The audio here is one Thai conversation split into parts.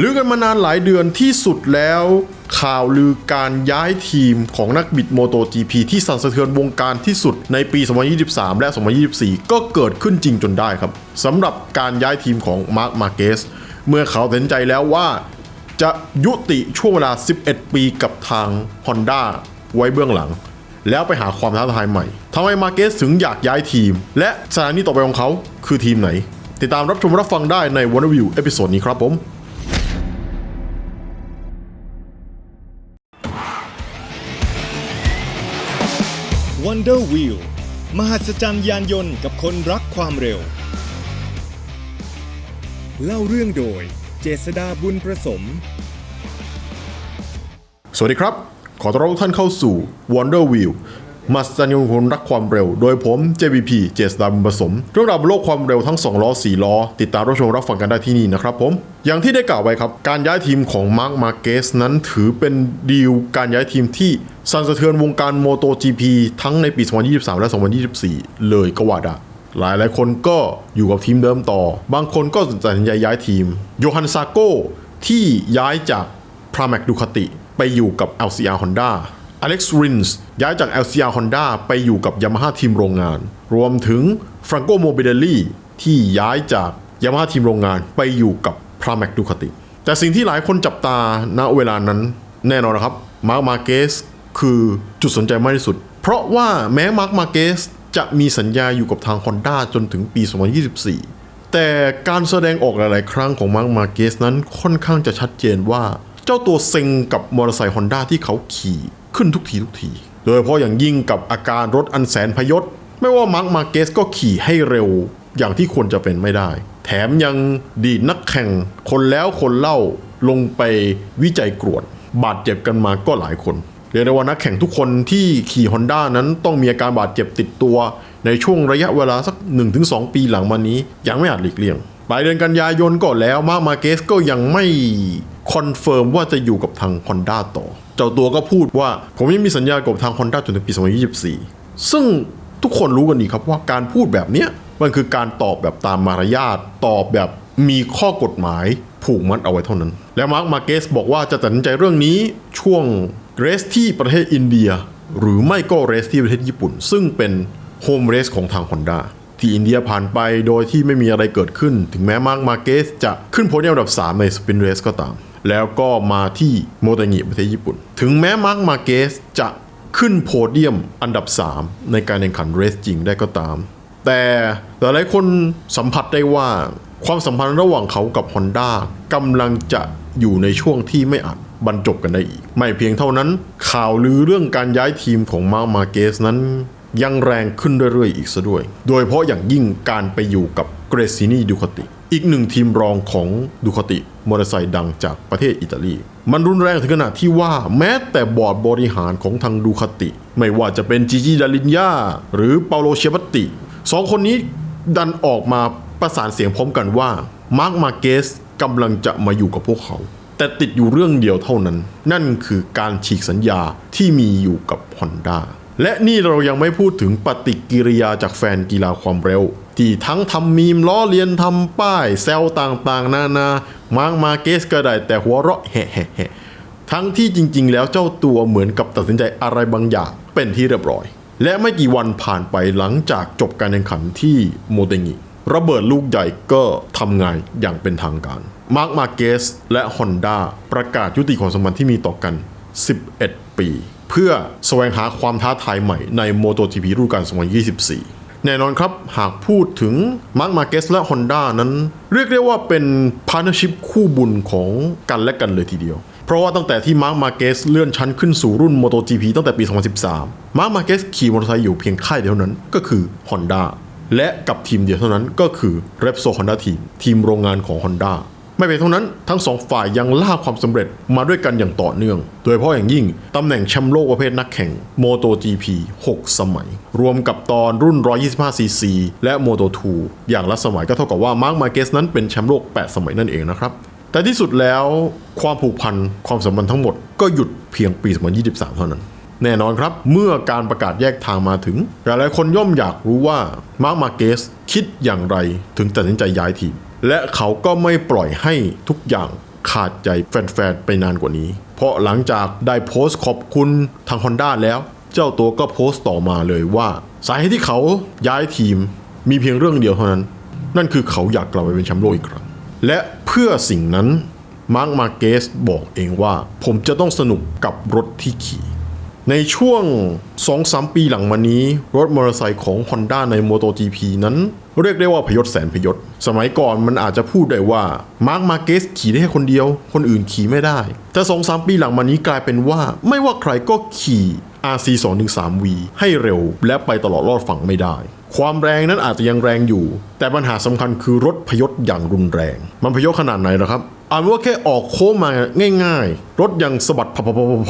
ลือกันมานานหลายเดือนที่สุดแล้ว ข่าวลือการย้ายทีมของนักบิดโมโต GP ที่สั่นสะเทือนวงการที่สุดในปี 2023 และ 2024 ก็เกิดขึ้นจริงจนได้ครับสำหรับการย้ายทีมของมาร์คมาเกสเมื่อเขาตัดสินใจแล้วว่าจะยุติช่วงเวลา 11 ปีกับทาง Honda ไว้เบื้องหลัง แล้วไปหาความท้าทายใหม่ทำไมมาเกสถึงอยากย้ายทีม และสถานีต่อไปของเขาคือทีมไหน ติดตามรับชมรับฟังได้ในวันวิวเอพิโซดนี้ครับผม Wonder Wheel มหัศจรรย์ยานยนต์กับคนรักความเร็ว เล่าเรื่องโดย เจษดาบุญประสม สวัสดีครับ ขอต้อนรับทุกท่านเข้าสู่ Wonder Wheel มาสจันยนคนรักความเร็ว โดยผม JBP เจษดาบุญผสมเรื่องราวบนโลกความเร็วทั้ง 2 ล้อ 4 ล้อ ติดตามรับชมรับฟังกันได้ที่นี่นะครับผม อย่างที่ได้กล่าวไว้ครับ การย้ายทีมของมาร์คมาเกสนั้นถือเป็นดีลการย้ายทีมที่สั่นสะเทือนวงการโมโต GP ทั้งในปี 2023 และ 2024 เลยก็ว่าได้หลายหลายคนก็อยู่กับทีมเดิมต่อ บางคนก็ตัดสินใจย้ายทีม โยฮันซาโกที่ย้ายจากพราแมกดูคาติไปอยู่กับ LCR Honda อเล็กซ์รินส์ย้ายจาก LCR Honda ไปอยู่กับ Yamaha ทีมโรงงาน รวมถึงฟรังโกโมเบเดลลี่ที่ย้ายจาก Yamaha ทีมโรงงานไปอยู่กับพราแมกดูคาติแต่สิ่งที่หลายคนจับตาณเวลานั้นแน่นอนนะครับมาร์ m มาเกสคือจุดสนใจมากที่สุด เพราะว่าแม้มาร์ m มาเกสจะมีสัญญาอยู่กับทาง Honda จนถึงปี 2024 แต่การแสดงออกหลาย ๆ ครั้งของมาร์ m มาเกสนั้นค่อนข้างจะชัดเจนว่า เจ้าตัวเซ็งกับมอเตอร์ไซค์ฮอนด้าที่เขาขี่ ขึ้นทุกทีทุกที โดยเฉพาะอย่างยิ่งกับอาการรถอันแสนพยศ ไม่ว่ามาร์คมาเกสก็ขี่ให้เร็วอย่างที่ควรจะเป็นไม่ได้ แถมยังดีดนักแข่ง คนแล้วคนเล่าลงไปวิจัยกรวด บาดเจ็บกันมาก็หลายคนเรียกได้ว่านักแข่งทุกคนที่ขี่ฮอนด้านั้นต้องมีอาการบาดเจ็บติดตัว ในช่วงระยะเวลาสัก 1-2 ปีหลังมานี้ยังไม่อาจหลีกเลี่ยงปลายเดือนกันยายนก็แล้วมาร์มาเกสก็ยังไม่คอนเฟิร์มว่าจะอยู่กับทาง Honda ต่อ เจ้าตัวก็พูดว่า ผมยังมีสัญญากับทาง Honda จนถึงปี 2024 ซึ่งทุกคนรู้กันดีครับว่าการพูดแบบเนี้ยมันคือการตอบแบบตามมารยาทตอบแบบมีข้อกฎหมายผูกมัดเอาไว้เท่านั้น และมาร์คมาเกสบอกว่าจะตัดสินใจเรื่องนี้ช่วงเรสที่ประเทศอินเดีย หรือไม่ก็เรสที่ประเทศญี่ปุ่น ซึ่งเป็นโฮมเรสของทาง Honda ที่อินเดียผ่านไปโดยที่ไม่มีอะไรเกิดขึ้น ถึงแม้มาร์คมาเกสจะขึ้นโพเดียมอันดับ 3 ในสปินเรสก็ตาม แล้วก็มาที่โมเตงิประเทศญี่ปุ่น ถึงแม้มาร์คมาเกสจะขึ้นโพเดียมอันดับ 3 ในการแข่งขันเรสจริงได้ก็ตาม แต่หลายๆคนสัมผัสได้ว่าความสัมพันธ์ระหว่างเขากับ Honda กำลังจะอยู่ในช่วงที่ไม่อาจบรรจบกันได้อีก ไม่เพียงเท่านั้น ข่าวลือเรื่องการย้ายทีมของมาร์คมาเกสนั้นยังแรงขึ้นเรื่อยๆอีกซะด้วย โดยเฉพาะอย่างยิ่งการไปอยู่กับเกรซินีดูคติ อีกหนึ่งทีมรองของดูคาติมอเตอร์ไซค์ดังจากประเทศอิตาลี มันรุนแรงถึงขนาดที่ว่าแม้แต่บอร์ดบริหารของทางดูคาติ ไม่ว่าจะเป็นจิจิดาลินยาหรือเปาโลเชบัตติสองคนนี้ดันออกมาประสานเสียงพร้อมกันว่ามาร์คมาเกสกำลังจะมาอยู่กับพวกเขา แต่ติดอยู่เรื่องเดียวเท่านั้น นั่นคือการฉีกสัญญาที่มีอยู่กับ Honda และนี่เรายังไม่พูดถึงปฏิกิริยาจากแฟนกีฬาความเร็ว ที่ทั้งทำมีมล้อเลียนทำป้ายแซวต่างๆ นานามาร์กมาเกสก็ได้แต่หัวเราะแฮะๆทั้งที่จริงๆ แล้วเจ้าตัวเหมือนกับตัดสินใจอะไรบางอย่างเป็นที่เรียบร้อย และไม่กี่วันผ่านไปหลังจากจบการแข่งขันที่โมเตงิระเบิดลูกใหญ่ก็ทำงานอย่างเป็นทางการ มาร์กมาเกสและ Honda ประกาศยุติความสัมพันธ์ที่มีต่อกัน 11 ปี เพื่อแสวงหาความท้าทายใหม่ใน MotoGP ฤดูกาล2024 แน่นอนครับ หากพูดถึงมาร์ m มาเกสและ Honda นั้น เรียกได้ว่าเป็นพาร์ n ชิพคู่บุญของกันและกันเลยทีเดียว เพราะว่าตั้งแต่ที่มาร์ m มาเกสเลื่อนชั้นขึ้นสู่รุ่น MotoGP ตั้งแต่ปี 2013 มาร์ m มาเกสขี่มอเตอร์ไซค์อยู่เพียงค่ายเดียวนั้นก็คือ Honda และกับทีมเดียวเท่านั้นก็คือ r e p s o Honda Team ทีมโรงงานของ Honda ไม่เป็นเท่านั้นทั้งสองฝ่ายยังล่าความสำเร็จมาด้วยกันอย่างต่อเนื่อง โดยเฉพาะอย่างยิ่งตำแหน่งแชมป์โลกประเภทนักแข่ง MotoGP 6 สมัย รวมกับตอนรุ่น 125cc และ Moto2 อย่างละสมัยก็เท่ากับว่ามาร์ m มาเกสนั้นเป็นแชมป์โลก 8 สมัยนั่นเองนะครับ แต่ที่สุดแล้วความผูกพันความสัมพันธ์ทั้งหมดก็หยุดเพียงปี 2023 เท่านั้นแน่นอนครับ เมื่อการประกาศแยกทางมาถึง หลายๆคนย่อมอยากรู้ว่ามาร์ m มาเกสคิดอย่างไรถึงตัดสินใจย้ายทีม และเขาก็ไม่ปล่อยให้ทุกอย่างขาดใจแฟนๆ ไปนานกว่านี้ เพราะหลังจากได้โพสต์ขอบคุณทาง Honda แล้ว เจ้าตัวก็โพสต์ต่อมาเลยว่าสาเหตุที่เขาย้ายทีมมีเพียงเรื่องเดียวเท่านั้น นั่นคือเขาอยากกลับไปเป็นแชมป์โลกอีกครั้ง และเพื่อสิ่งนั้นมาร์คมาเกสบอกเองว่า ผมจะต้องสนุกกับรถที่ขี่ ในช่วง 2-3 ปีหลังมานี้ รถมอเตอร์ไซค์ของ Honda ใน MotoGP นั้น เรียกได้ว่าพยศแสนพยศ สมัยก่อนมันอาจจะพูดได้ว่ามาร์คมาเกสขี่ได้แค่คนเดียว คนอื่นขี่ไม่ได้ แต่2-3ปีหลังมานี้กลายเป็นว่า ไม่ว่าใครก็ขี่ RC 213V ให้เร็วและไปตลอดรอดฝั่งไม่ได้ ความแรงนั้นอาจจะยังแรงอยู่ แต่ปัญหาสำคัญคือรถพยศอย่างรุนแรง มันพยศขนาดไหนเหรอครับเอานว่าแค่ออกโค้งมาง่าย ๆ รถยังสะบัดพั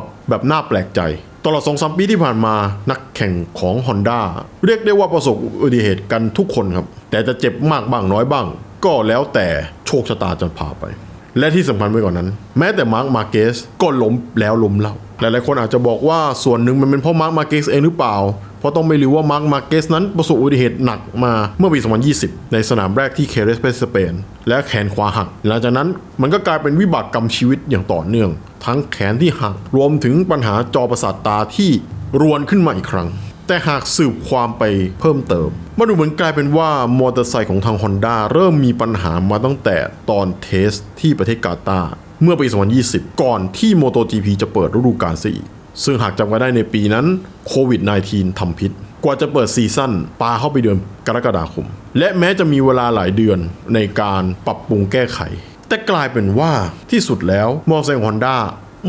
บๆๆๆแบบน่าแปลกใจ ตลอดสองสามปีที่ผ่านมานักแข่งของ Honda เรียกได้ว่าประสบอุบัติเหตุกันทุกคนครับ แต่จะเจ็บมากบ้างน้อยบ้าง ก็แล้วแต่โชคชะตาจะพาไป และที่สำคัญไปกว่านนั้น แม้แต่มาร์คมาเกสก็ล้มแล้วล้มเล่า หลายๆคนอาจจะบอกว่าส่วนหนึ่งมันเป็นเพราะมาร์คมาเกสเองหรือเปล่า เพราะต้องไม่รู้ว่ามาร์คมาเกสนั้นประสบอุบัติเหตุหนักมาเมื่อปี 2020 ในสนามแรกที่เคเรสเปสเปน และแขนขวาหัก หลังจากนั้นมันก็กลายเป็นวิบากกรรมชีวิตอย่างต่อเนื่อง ทั้งแขนที่หักรวมถึงปัญหาจอประสาทตาที่รวนขึ้นมาอีกครั้ง แต่หากสืบความไปเพิ่มเติมมันดูเหมือนกลายเป็นว่ามอเตอร์ไซค์ของทาง Honda เริ่มมีปัญหามาตั้งแต่ตอนเทสที่ประเทศกาตาร์ เมื่อปี 2020 ก่อนที่ MotoGP จะเปิดฤดูกาลซะอีก ซึ่งหากจำกันได้ในปีนั้นโควิด -19 ทำพิษ กว่าจะเปิดซีซั่นปาเข้าไปเดือนกรกฎาคม และแม้จะมีเวลาหลายเดือนในการปรับปรุงแก้ไข แต่กลายเป็นว่าที่สุดแล้วมอเตอร์ไซค์ฮอนด้า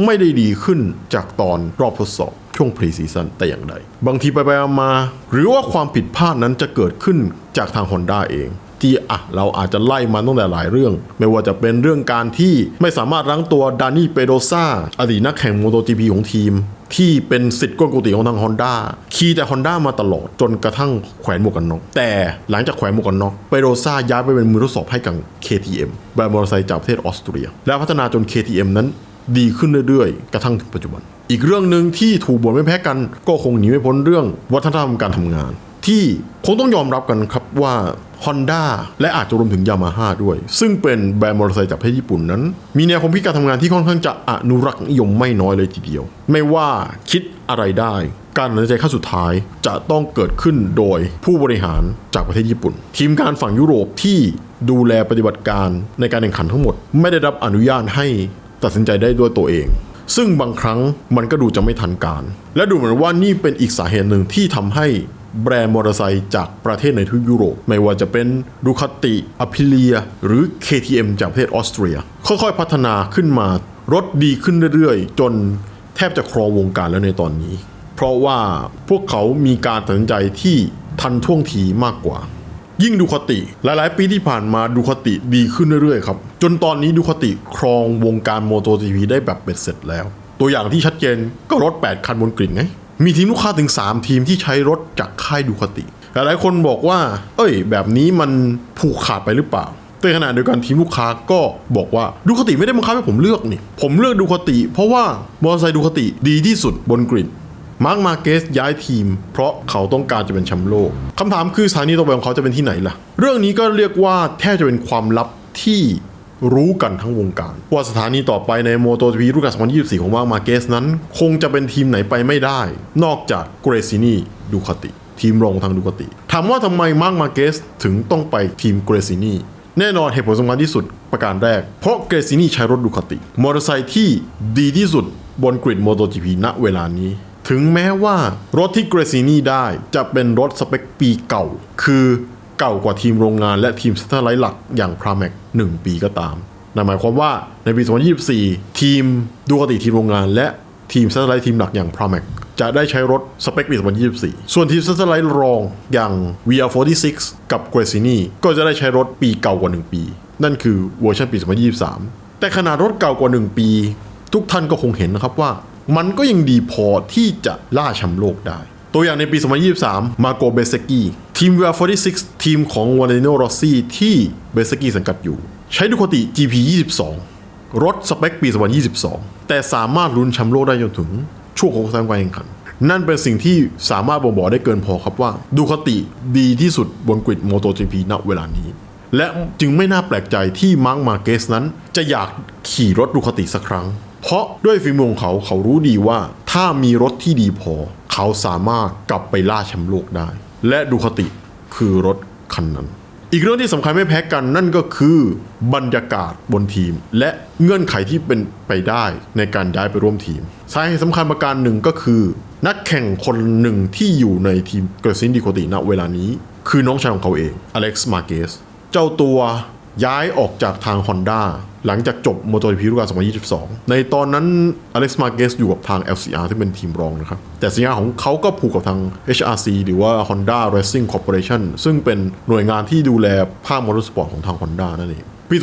ไม่ได้ดีขึ้นจากตอนรอบทดสอบช่วงพรีซีซั่นแต่อย่างใด บางทีไปไปมา หรือว่าความผิดพลาดนั้นจะเกิดขึ้นจากทาง Honda เอง ที่อะเราอาจจะไล่มาตั้งแต่หลายเรื่อง ไม่ว่าจะเป็นเรื่องการที่ไม่สามารถรั้งตัวดานี่เปโดซาอดีตนักแข่งโมโต GP ของทีม ที่เป็นสิทธิ์ก้นกุฏิของทาง Honda ขี่แต่ Honda มาตลอดจนกระทั่งแขวนหมวกกันน็อกแต่หลังจากแขวนหมวกกันน็อกเปโดซาย้ายไปเป็นมือทดสอบให้กับ KTM แบรนด์มอเตอร์ไซค์จากประเทศออสเตรีย และพัฒนาจน KTM นั้นดีขึ้นเรื่อยๆ กระทั่งถึงปัจจุบัน อีกเรื่องหนึ่งที่ถูกบ่นไม่แพ้กัน ก็คงหนีไม่พ้นเรื่องวัฒนธรรมการทำงาน ที่คงต้องยอมรับกันครับว่า Honda และอาจจะรวมถึง Yamaha ด้วย ซึ่งเป็นแบรนด์มอเตอร์ไซค์จากประเทศญี่ปุ่นนั้น มีแนวความคิดการทำงานที่ค่อนข้างจะอนุรักษ์นิยมไม่น้อยเลยทีเดียว ไม่ว่าคิดอะไรได้ การตัดสินใจขั้นสุดท้ายจะต้องเกิดขึ้นโดยผู้บริหารจากประเทศญี่ปุ่น ทีมการฝั่งยุโรปที่ดูแลปฏิบัติการในการแข่งขันทั้งหมด ไม่ได้รับอนุญาตให้ตัดสินใจได้ด้วยตัวเองซึ่งบางครั้งมันก็ดูจะไม่ทันการ และดูเหมือนว่านี่เป็นอีกสาเหตุหนึ่งที่ทำให้ แบรนด์มอเตอร์ไซค์จากประเทศในทวีปยุโรป ไม่ว่าจะเป็นดูคาติอพิเลีย หรือ KTM จากประเทศออสเตรีย ค่อยๆ พัฒนาขึ้นมารถดีขึ้นเรื่อยๆ จนแทบจะครองวงการแล้วในตอนนี้ เพราะว่าพวกเขามีการตัดสินใจที่ทันท่วงทีมากกว่า ยิ่งดูคาติ หลายๆ ปีที่ผ่านมาดูคาติดีขึ้นเรื่อยๆครับ จนตอนนี้ดูคาติครองวงการโมโต GP ได้แบบเบ็ดเสร็จแล้ว ตัวอย่างที่ชัดเจนก็รถ 8 คันบนกริ่งไง มีทีมลูกค้าถึง 3 ทีมที่ใช้รถจากค่ายดูคาติ หลายคนบอกว่า เอ้ย แบบนี้มันผูกขาดไปหรือเปล่าแต่ขณะเดียวกันทีมลูกค้าก็บอกว่าดูคาติไม่ได้บังคับให้ผมเลือกนี่ ผมเลือกดูคาติ เพราะว่ามอเตอร์ไซค์ดูคาติดีที่สุดบนกริ่งมาร์คมาเกสย้ายทีม เพราะเขาต้องการจะเป็นแชมป์โลกคำถามคือสถานีต่อไปของเขาจะเป็นที่ไหนล่ะ เรื่องนี้ก็เรียกว่าแทบจะเป็นความลับที่ รู้กันทั้งวงการ ว่าสถานีต่อไปในโมโต GP รุ่นการ2024 ของมาร์คมาเกสนั้น คงจะเป็นทีมไหนไปไม่ได้ นอกจากเกรซินีดูคาติ ทีมรองทางดูคาติ ถามว่าทำไมมาร์คมาเกสถึงต้องไปทีมเกรซินีแน่นอนเหตุผลสำคัญที่สุดประการแรก เพราะเกรซินีใช้รถดูคาติ มอเตอร์ไซค์ที่ดีที่สุดบนกริดโมโต GP ณเวลานี้ถึงแม้ว่ารถที่เกรซินีได้จะเป็นรถสเปคปีเก่า คือ เก่ากว่าทีมโรงงานและทีมสเตอร์ไลท์หลักอย่างพราแมก1ปีก็ตามนั่นหมายความว่าในปี 2024 ทีมดูคาติทีมโรงงาน และทีมสเตอร์ไลท์ทีมหลักอย่างพราแมกจะได้ใช้รถสเปคปี 2024 ส่วนทีมสเตอร์ไลท์รองอย่าง VR46 กับเกรซินีก็จะได้ใช้รถปีเก่ากว่า 1 ปี นั่นคือเวอร์ชันปี 2023 แต่ขนาดรถเก่ากว่า 1 ปี ทุกท่านก็คงเห็นนะครับว่า มันก็ยังดีพอที่จะล่าแชมป์โลกได้ ตัวอย่างในปี 2023 มาโกเบเซกิทีม VR46 ทีมของวาเลนโนโรซี่ที่เบเซกิสังกัดอยู่ ใช้ดูคติ GP 22รถสเปคปี 2022 แต่สามารถลุ้นแชมป์โลกได้จนถึงช่วงโค้งสายของการแข่งขัน นั่นเป็นสิ่งที่สามารถบ่งบอกได้เกินพอครับว่าดูคติดีที่สุดบนกริดโมโต GP ณเวลานี้ และจึงไม่น่าแปลกใจที่มาร์กมาเกสนั้น จะอยากขี่รถดูคติสักครั้ง เพราะด้วยฝีมือของเขาเขารู้ดีว่าถ้ามีรถที่ดีพอ เขาสามารถกลับไปล่าแชมป์โลกได้ และดูคติคือรถคันนั้น อีกเรื่องที่สำคัญไม่แพ้กันนั่นก็คือบรรยากาศบนทีม และเงื่อนไขที่เป็นไปได้ในการย้ายไปร่วมทีมสาเหตุสำคัญประการหนึ่งก็คือ นักแข่งคนหนึ่งที่อยู่ในทีมเกรซินดีโคติณเวลานี้ คือน้องชายของเขาเองอเล็กซ์มาเกสเจ้าตัวย้ายออกจากทาง Honda หลังจากจบ MotoGP ฤดูกาล2022 ในตอนนั้นอเล็กซ์มาเกสอยู่กับทาง LCR ที่เป็นทีมรองนะครับ แต่สัญญาของเขาก็ผูกกับทาง HRC หรือว่า Honda Racing Corporation ซึ่งเป็นหน่วยงานที่ดูแลภาคมอเตอร์สปอร์ตของทาง Honda นั่นเองปี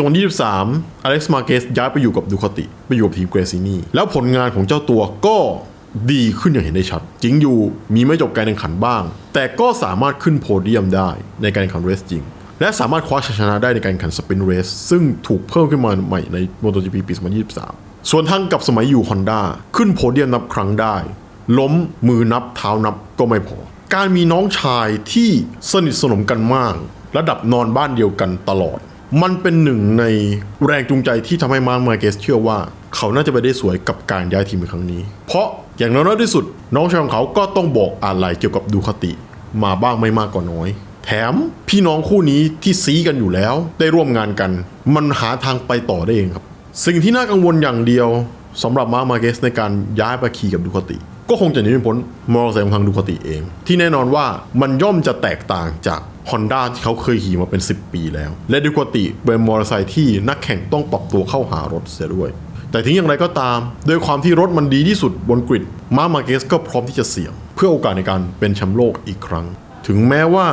2023 อเล็กซ์มาเกสย้ายไปอยู่กับดูคาติไปอยู่กับทีมเกรซินีแล้วผลงานของเจ้าตัวก็ดีขึ้นอย่างเห็นได้ชัด จริงอยู่มีไม่จบการแข่งขันบ้าง แต่ก็สามารถขึ้นโพเดียมได้ในการแข่งขันเรสจริง และสามารถคว้าชัยชนะได้ในการแข่งขันสปินเรสซึ่งถูกเพิ่มขึ้นมาใหม่ใน MotoGP ปี 2023 ส่วนทางกับสมัยอยู่ Honda ขึ้นโพเดียมนับครั้งได้ ล้มมือนับเท้านับก็ไม่พอ การมีน้องชายที่สนิทสนมกันมาก ระดับนอนบ้านเดียวกันตลอด มันเป็นหนึ่งในแรงจูงใจที่ทำให้มาร์คมาเกสเชื่อว่าเขาน่าจะไปได้สวยกับการย้ายทีมในครั้งนี้ เพราะอย่างน้อยที่สุด น้องชายของเขาก็ต้องบอกอะไรเกี่ยวกับดูคาติ มาบ้างไม่มากก็น้อย แถมพี่น้องคู่นี้ที่ซีกันอยู่แล้ว ได้ร่วมงานกัน มันหาทางไปต่อได้เองครับ สิ่งที่น่ากังวลอย่างเดียวสำหรับมาร์มาเกสในการย้ายไปขี่กับดูคาติ ก็คงจะหนีไม่พ้นมอเตอร์ไซค์ของทางดูคาติเอง ที่แน่นอนว่ามันย่อมจะแตกต่างจาก Honda ที่เขาเคยขี่มาเป็น 10 ปีแล้ว และดูคาติเป็นมอเตอร์ไซค์ที่นักแข่งต้องปรับตัวเข้าหารถเสียด้วย แต่ถึงอย่างไรก็ตาม โดยความที่รถมันดีที่สุดบนกริดมาร์มาเกสก็พร้อมที่จะเสี่ยง เพื่อโอกาสในการเป็นแชมป์โลกอีกครั้ง ถึงแม้ว่า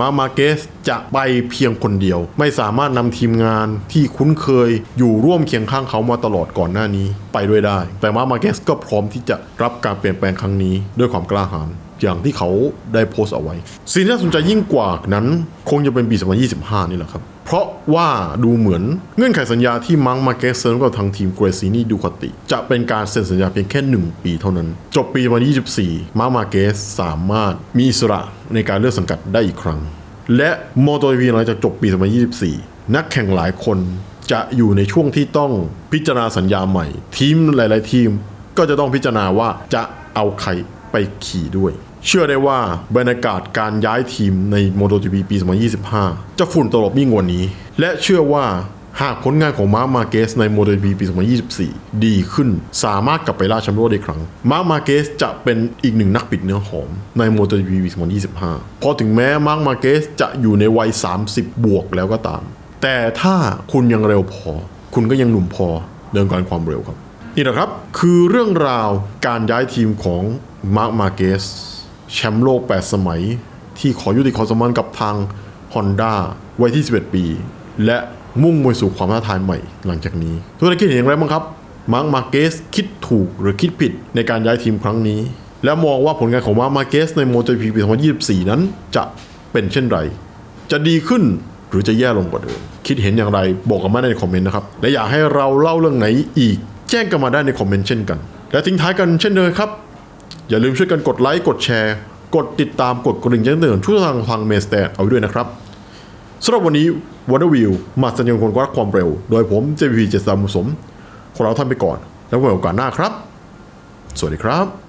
มามาเกสจะไปเพียงคนเดียว ไม่สามารถนำทีมงานที่คุ้นเคยอยู่ร่วมเคียงข้างเขามาตลอดก่อนหน้านี้ ไปด้วยได้ แต่มามาเกสก็พร้อมที่จะรับการเปลี่ยนแปลงครั้งนี้ด้วยความกล้าหาญอย่างที่เขาได้โพสต์เอาไว้สิ่งที่น่าสนใจยิ่งกว่านั้น คงจะเป็นปี 2025 นี่แหละครับ เพราะว่าดูเหมือนเงื่อนไขสัญญาที่มังมาเกสเซนกับทางทีมเกรซินีดูคติ จะเป็นการเซ็นสัญญาเพียงแค่ 1 ปีเท่านั้น จบปี2024มามาเกสสามารถมีอิสระในการเลือกสังกัดได้อีกครั้ง และโมโตวีหลังจากจบปี 2024 นักแข่งหลายคนจะอยู่ในช่วงที่ต้องพิจารณาสัญญาใหม่ ทีมหลาย ๆ ทีมก็จะต้องพิจารณาว่าจะเอาใครไปขี่ด้วย เชื่อได้ว่าบรรยากาศการย้ายทีมใน MotoGP ปี 2025 จะฝุ่นตลบยิ่งกว่านี้ และเชื่อว่าหากผลงานของมาร์มาเกสใน MotoGP ปี 2024 ดีขึ้น สามารถกลับไปล่าแชมป์โลกได้อีกครั้ง มาร์มาเกสจะเป็นอีกหนึ่งนักปิดเนื้อหอมใน MotoGP ปี 2025เพราะถึงแม้มาร์มาเกสจะอยู่ในวัย 30 บวกแล้วก็ตาม แต่ถ้าคุณยังเร็วพอ คุณก็ยังหนุ่มพอเดินการความเร็วครับ นี่แหละครับ คือเรื่องราวการย้ายทีมของมาร์มาเกส แชมป์โลก 8 สมัย ที่ขอยุติความสัมพันธ์กับทาง Honda วัยที่ 11 ปี และมุ่งไปสู่ความท้าทายใหม่หลังจากนี้ ทุกท่านคิดเห็นอย่างไรบ้างครับ มาร์คมาเกสคิดถูกหรือคิดผิดในการย้ายทีมครั้งนี้ และมองว่าผลงานของมาร์คมาเกสใน MotoGP ปี 2024 นั้นจะเป็นเช่นไร จะดีขึ้นหรือจะแย่ลงกว่าเดิม คิดเห็นอย่างไรบอกกันมาในคอมเมนต์นะครับ และอยากให้เราเล่าเรื่องไหนอีก แจ้งกันมาได้ในคอมเมนต์เช่นกัน และทิ้งท้ายกันเช่นเดิมครับ อย่าลืมช่วยกันกดไลค์กดแชร์ กดติดตามกดกระดิ่งแจ้งเตือนทุกทางทางเมสเตเอาไว้ด้วยนะครับสำหรับวันนี้วันเดอร์วิวมาสัญญาณคนรักความเร็ว โดยผม JP เจษฎามุสม ขอเราท่านไปก่อน แล้วไว้โอกาสหน้าครับ สวัสดีครับ